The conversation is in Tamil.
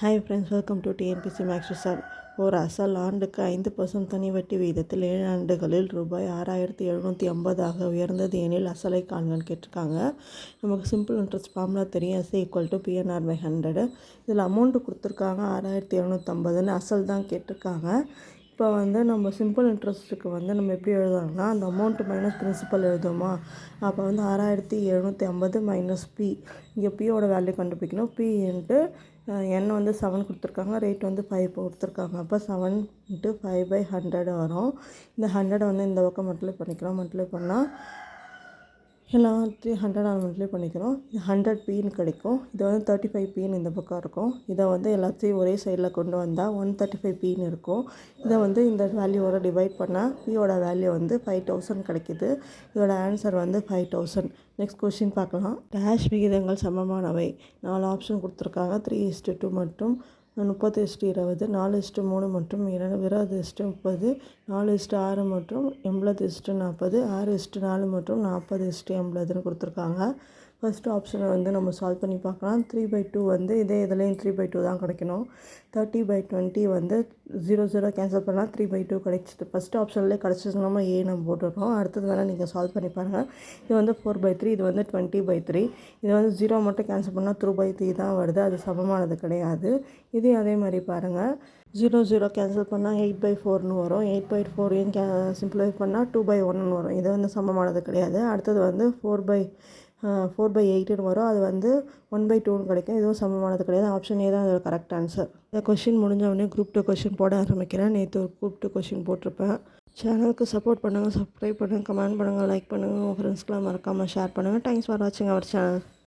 Hi friends welcome to TNPSC maths sir ஒரு அசல் ஆண்டுக்கு ஐந்து பர்சன்ட் தனி வட்டி விகிதத்தில் ஏழு ஆண்டுகளில் ரூபாய் ஆறாயிரத்தி எழுநூற்றி ஐம்பதாக உயர்ந்தது எனில் அசலை காண்கன்னு கேட்டிருக்காங்க. நமக்கு சிம்பிள் இன்ட்ரெஸ்ட் ஃபார்முலா தெரியும். S equal to PNR by hundred இதில் அமௌண்ட்டு கொடுத்துருக்காங்க ஆறாயிரத்தி எழுநூற்றம்பதுன்னு அசல் தான் கேட்டிருக்காங்க. இப்போ வந்து நம்ம சிம்பிள் இன்ட்ரெஸ்ட்டுக்கு வந்து நம்ம எப்படி எழுதலாம்னா அந்த அமௌண்ட்டு மைனஸ் பிரின்சிபல் எழுதுமா அப்போ வந்து ஆறாயிரத்தி எழுநூற்றி ஐம்பது மைனஸ் பி இங்கே பியோட வேல்யூ கண்டுபிடிக்கணும். பி இன்ட்டு என் வந்து செவன் கொடுத்துருக்காங்க. ரேட் வந்து ஃபைவ் கொடுத்துருக்காங்க. அப்போ seven into five by hundred வரும். இந்த ஹண்ட்ரட் வந்து இந்த பக்கம் மல்டிப்ளை பண்ணிக்கிறோம். மல்டிப்ளை பண்ணால் எல்லாத்தையும் ஹண்ட்ரட் ஆர்மெண்ட்லேயே பண்ணிக்கிறோம். இது ஹண்ட்ரட் பீன் கிடைக்கும். இது வந்து தேர்ட்டி ஃபைவ் பீன் இந்த பக்கம் இருக்கும். இதை வந்து எல்லாத்தையும் ஒரே சைடில் கொண்டு வந்தால் ஒன் தேர்ட்டி ஃபைவ் பின்னு இருக்கும். இதை வந்து இந்த வேல்யூவோட டிவைட் பண்ணால் பியோட வேல்யூ வந்து ஃபைவ் தௌசண்ட் கிடைக்கிது. இதோட ஆன்சர் வந்து ஃபைவ் தௌசண்ட் நெக்ஸ்ட் கொஷின் பார்க்கலாம். டேஷ் விகிதங்கள் சமமானவை. நாலு ஆப்ஷன் கொடுத்துருக்காங்க. த்ரீ இஸ்டு டூ மற்றும் முப்பது இஸ்டு இருபது நாலு இஸ்டு மூணு மற்றும் இரண்டு இருபது இஸ்டு முப்பது நாலு இஸ்டு ஆறு மற்றும் எண்பது இஸ்டு நாற்பது ஆறு இஸ்டு நாலு மற்றும் நாற்பது இஸ்டு எண்பதுன்னு கொடுத்துருக்காங்க. ஃபஸ்ட்டு ஆப்ஷனை வந்து நம்ம சால்வ் பண்ணி பார்க்கலாம். த்ரீ பை டூ வந்து இதே இதுலேயும் த்ரீ பை டூ தான் கிடைக்கணும். தேர்ட்டி பை டுவெண்ட்டி வந்து ஜீரோ ஜீரோ கேன்சல் பண்ணால் த்ரீ பை டூ கிடைச்சிது. ஃபஸ்ட்டு ஆப்ஷன்லேயே கிடச்சிது நம்ம ஏ நம்ம போட்டுடுறோம் அடுத்தது வேணால் நீங்கள் சால்வ் பண்ணி பாருங்கள் இது வந்து ஃபோர் பை த்ரீ இது வந்து டுவெண்ட்டி பை த்ரீ இது வந்து ஜீரோ மட்டும் கேன்சல் பண்ணால் த்ரூ பை த்ரீ தான் வருது. அது சமமானது கிடையாது. இதையும் அதே மாதிரி பாருங்கள் ஜீரோ ஜீரோ கேன்சல் பண்ணால் எயிட் பை ஃபோர்னு வரும். எயிட் பை ஃபோரையும் கே சிம்பிளை பண்ணால் டூ பை ஒன்னு வரும். இது வந்து சமமானது கிடையாது. அடுத்தது வந்து ஃபோர் பை ஃபோர் பை எயிட்டுன்னு வரும். அது வந்து ஒன் பை டூன்னு கிடைக்கும். இதுவும் சமமானது கிடையாது. ஆப்ஷன் ஏ தான் அதோட கரெக்ட் ஆன்சர் இந்த கொஷின் முடிஞ்சவொடனே குரூப் டூ கொஷின் போட ஆரம்பிக்கிறேன். நேற்று ஒரு குரூப் டூ கொஷின் போட்டிருப்பேன். சேனலுக்கு சப்போர்ட் பண்ணுங்கள் சப்ஸ்கிரைப் பண்ணுங்கள் கமெண்ட் பண்ணுங்கள் லைக் பண்ணுங்கள் உங்கள் ஃப்ரெண்ட்ஸ்க்கெலாம் மறக்காமல் ஷேர் பண்ணுங்கள் தேங்க்ஸ் ஃபார் வாட்சிங் அவர் சேனல்